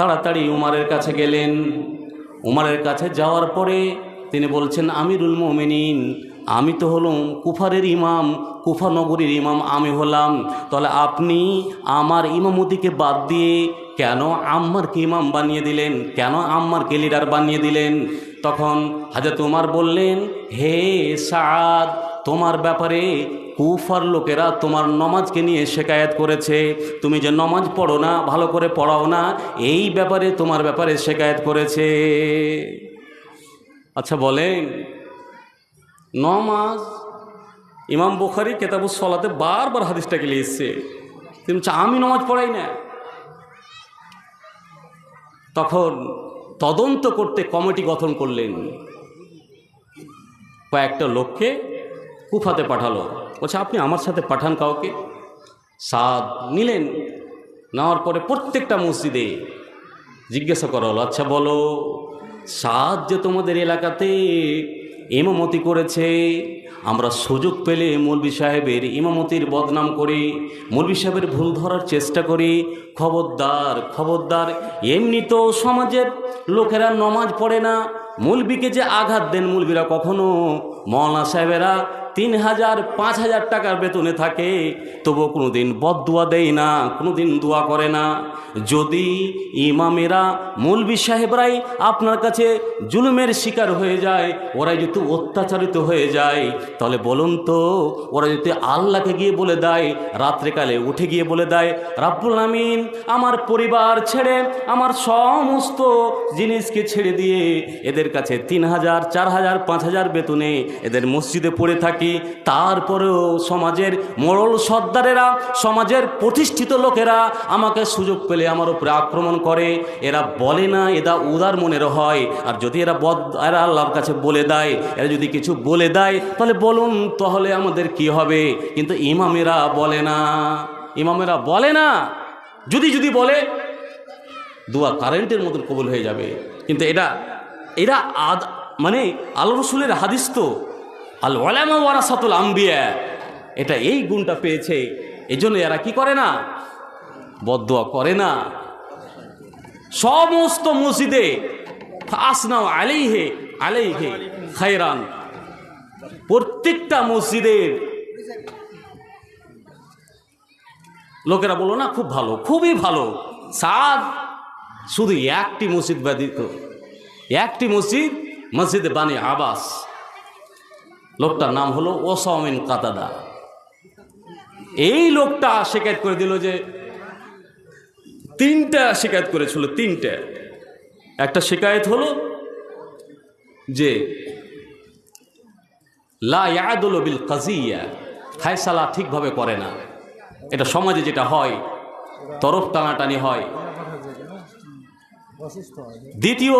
তাড়াতাড়ি উমারের কাছে গেলেন। উমারের কাছে যাওয়ার পরে তিনি বলছেন, আমিরুল মোমিনিন, আমি তো হলাম কুফারের ইমাম, কুফা নগরীর ইমাম, আমি হলাম। তাহলে আপনি আমার ইমামতিকে বাদ দিয়ে কেন আম্মারকে ইমাম বানিয়ে দিলেন? কেন আম্মারকে লিডার বানিয়ে দিলেন? তখন হাজরত উমার বললেন, হে সাদ তোমার ব্যাপারে কুফার লোকেরা তোমার নমাজকে নিয়ে শেকায়াত করেছে। তুমি যে নমাজ পড়ো না ভালো করে পড়াও না এই ব্যাপারে তোমার ব্যাপারে শেকায়াত করেছে। আচ্ছা বলেন নমাজ ইমাম বুখারি কেতাবুস সলাতে বারবার হাদিসটাকে তিনি বলছে, আমি নমাজ পড়াই না। তখন তদন্ত করতে কমিটি গঠন করলেন। কয়েকটা লোককে কুফাতে পাঠালো। বলছে, আপনি আমার সাথে পাঠান কাউকে? সাদ নিলেন। নেওয়ার পরে প্রত্যেকটা মসজিদে জিজ্ঞাসা করা হলো আচ্ছা বলো, সাদ যে তোমাদের এলাকাতে ইমামতি করেছে, আমরা সুযোগ পেলে মৌলবি সাহেবের ইমামতির বদনাম করি মৌলবি সাহেবের ভুল ধরার চেষ্টা করি, খবরদার খবরদার, এমনি তো সমাজের লোকেরা নমাজ পড়ে না মুলবিকে যে আঘাত দেন মুলবিরা কখনো মৌলানা সাহেবেরা তিন হাজার পাঁচ হাজার টাকার বেতনে থাকে। তবুও কোনো দিন বদুয়া দেয় না কোনো দিন দোয়া করে না। যদি ইমামেরা, মৌলবি সাহেবরাই আপনার কাছে জুলুমের শিকার হয়ে যায় ওরা যদি অত্যাচারিত হয়ে যায়, তাহলে বলুন তো, ওরা যদি আল্লাহকে গিয়ে বলে দেয় রাত্রেকালে উঠে গিয়ে বলে দেয়, রাব্বুল আমিন, আমার পরিবার ছেড়ে, আমার সমস্ত জিনিসকে ছেড়ে দিয়ে, এদের কাছে তিন হাজার চার হাজার পাঁচ হাজার বেতনে এদের মসজিদে পড়ে থাকি। তারপরেও সমাজের মোড়ল সর্দারেরা, সমাজের প্রতিষ্ঠিত লোকেরা আমাকে সুযোগ পেলে আমার উপরে আক্রমণ করে। এরা বলে না, এরা উদার মনের হয়। আর যদি এরা বদ, এরা আল্লাহর কাছে বলে দেয়, এরা যদি কিছু বলে দেয়, তাহলে বলুন তাহলে আমাদের কি হবে? কিন্তু ইমামেরা বলে না। ইমামেরা বলে না। যদি যদি বলে, দোয়া কারেন্টের মতন কবুল হয়ে যাবে। কিন্তু এটা এরা আদ মানে আল রসুলের হাদিস তো। আল ওয়ালামা ওয়ারাসাতুল আম্বিয়া। এটা এই গুণটা পেয়েছে। এই জন্য এরা কি করে না? বদোয়া করে না। সমস্ত মসজিদে আসনাও আলাইহে আলাইহে খায়রান। প্রত্যেকটা মসজিদের লোকেরা বলো না, খুব ভালো, খুবই ভালো। সাদ, শুধু একটি মসজিদ ব্যতীত, একটি মসজিদ, মসজিদে বানি আবাস। লোকটার নাম হলো ওসামিন কাতাদা। এই লোকটা শিকায়ত করে দিল যে তিনটা শিকায়ত করেছিল, তিনটা। একটা শিকায়ত হলো যে, লা ইয়াদুল বিল কাজিয়া, ফায়সালা ঠিকভাবে করে না। এটা সমাজে যেটা হয়, তরফ টানাটানি হয়। দ্বিতীয়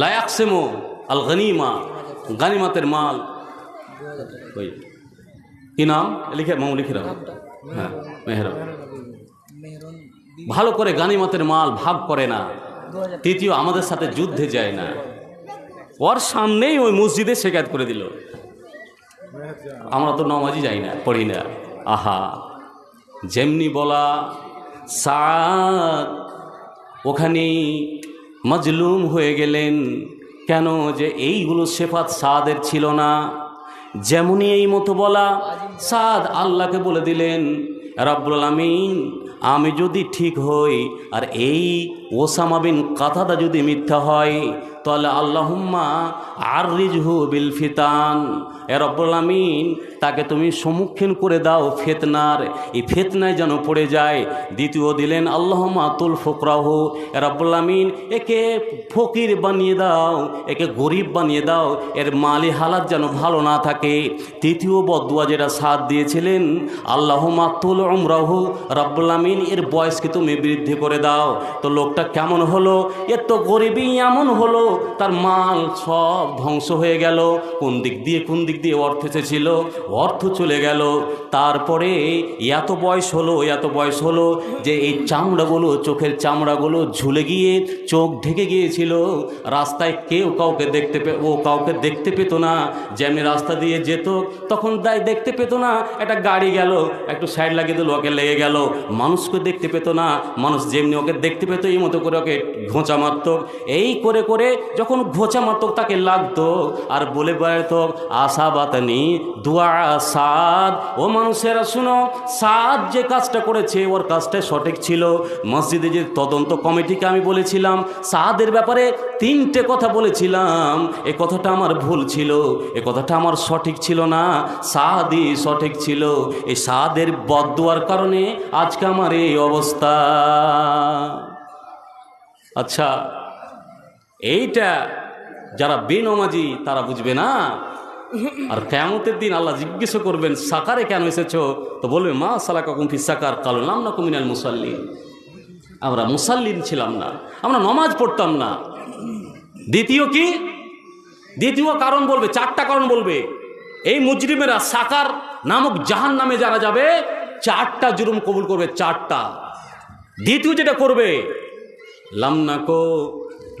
লায়াকসেমো আল গনিমা গানিমাতের মাল। ওই। কি নাম? লিখে মামু লিখে রাখো। হ্যাঁ মেহরাব। ভালো করে গানিমাতের মাল ভাগ করে না। তৃতীয় আমাদের সাথে যুদ্ধে যায় না। ওর সামনেই ওই মসজিদে শেখাত করে দিল। আমরা তো নমাজই যাই না পড়ি না। আহা। যেমনি বলা সাদ ওখানে মজলুম হয়ে গেলেন। কেন যে এইগুলো সেফাত সাদের ছিল না? যেমনই এই মতো বলা, সাদ আল্লাহকে বলে দিলেন, রাব্বুল আমিন আমি যদি ঠিক হই, আর এই ওসামা বিন কাথাদা যদি মিথ্যা হয়, তাহলে আল্লাহুম্মা আর রিজহু বিল ফিতান। এ রব্বুল আমিন তাকে তুমি সম্মুখীন করে দাও ফেতনার। এই ফেতনায় যেন পড়ে যায়। দ্বিতীয় দিলেন আল্লাহমা তুল ফোকরাহু। এ রব্বুল আমিন একে ফকির বানিয়ে দাও, একে গরিব বানিয়ে দাও। এর মালি হালাত যেন ভালো না থাকে। তৃতীয় বদুয়া যেটা সাথ দিয়েছিলেন আল্লাহমা তুল রব্বুল আমিন এর বয়সকে তুমি বৃদ্ধি করে দাও। তো লোকটা গরিবটা কেমন হলো? এত গরিবই এমন হলো? তার মাল সব ধ্বংস হয়ে গেল। কোন দিক দিয়ে, কোন দিক দিয়ে অর্থ এসেছিল? অর্থ চলে গেল। তারপরে এত বয়স হলো, এত বয়স হলো যে এই চামড়াগুলো, চোখের চামড়াগুলো ঝুলে গিয়ে চোখ ঢেকে গিয়েছিল। রাস্তায় কেউ কাউকে দেখতে পে ও কাউকে দেখতে পেতো না। যেমনি রাস্তা দিয়ে যেত, তখন তাই দেখতে পেতো না। একটা গাড়ি গেল, একটু সাইড লাগিয়ে দিল, ওকে লেগে গেল। মানুষকে দেখতে পেতো না। মানুষ যেমনি ওকে দেখতে পেতো এই মতো করে ওকে ঘোঁচা মারত। এই করে করে যখন ঘোঁচা মারত, তাকে লাগতো। আর বলে বেড়াতো আশা বাতানি, দুয়া সাদ। ও মানুষেরা, শুনো, সাদ যে কাজটা করেছে, ওর কাজটা সঠিক ছিল। মসজিদে যে তদন্ত কমিটিকে আমি বলেছিলাম, সাদের ব্যাপারে তিনটে কথা বলেছিলাম। এ কথাটা আমার ভুল ছিল, এ কথাটা আমার সঠিক ছিল না। সাদই সঠিক ছিল। এই সাদের বদুয়ার কারণে আজকে আমার এই অবস্থা। আচ্ছা এইটা যারা বেনমাজি, তারা বুঝবে না। আর কেমতের দিন আল্লাহ জিজ্ঞেস করবেন, সাকারে কেন এসেছ? তো বলবে, মা সালা কখন ফি সাকার, কালো নাম না কুমিনাল মুসাল্লিন। আমরা মুসাল্লিন ছিলাম না, আমরা নমাজ পড়তাম না। দ্বিতীয় কি? দ্বিতীয় কারণ বলবে, চারটা কারণ বলবে। এই মুজরিমেরা সাকার নামক জাহান নামে যারা যাবে, চারটা জুরুম কবুল করবে, চারটা। দ্বিতীয় যেটা করবে লামনাকো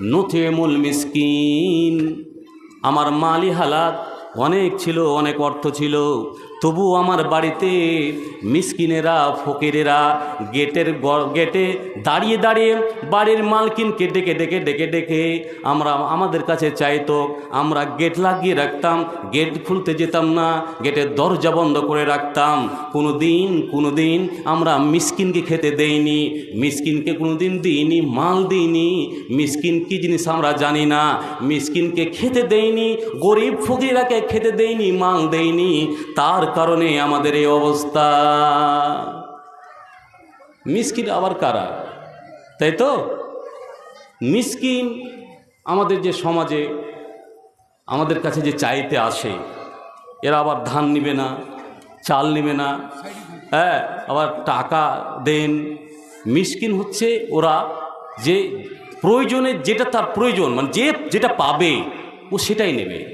নথে মুল মিসকিন। আমার মালি হালাত অনেক ছিল অনেক অর্থ ছিল। তবু আমার বাড়িতে মিসকিনেরা, ফকিরেরা গেটের গেটে দাঁড়িয়ে দাঁড়িয়ে বাড়ির মালকিনকে ডেকে ডেকে ডেকে ডেকে আমরা আমাদের কাছে চাইতো, আমরা গেট লাগিয়ে রাখতাম, গেট খুলতে যেতাম না, গেটের দরজা বন্ধ করে রাখতাম। কোনো দিন কোনো দিন আমরা মিসকিনকে খেতে দেইনি, মিসকিনকে কোনো দিন দিইনি, মাল দিইনি। মিসকিন কি জিনিস আমরা জানি না, মিসকিনকে খেতে দেইনি, গরিব ফকিরাকে খেতে দেইনি, মাল দেইনি। তার কারণে আমাদের এই অবস্থা। মিসকিন আবার কারা? তাই তো? মিসকিন আমাদের যে সমাজে, আমাদের কাছে যে চাইতে আসে, এরা আবার ধান নিবে না, চাল নিবে না হ্যাঁ আবার টাকা দেন। মিসকিন হচ্ছে ওরা যে প্রয়োজনে যেটা তার প্রয়োজন মানে যে যেটা পাবে, ও সেটাই নেবে।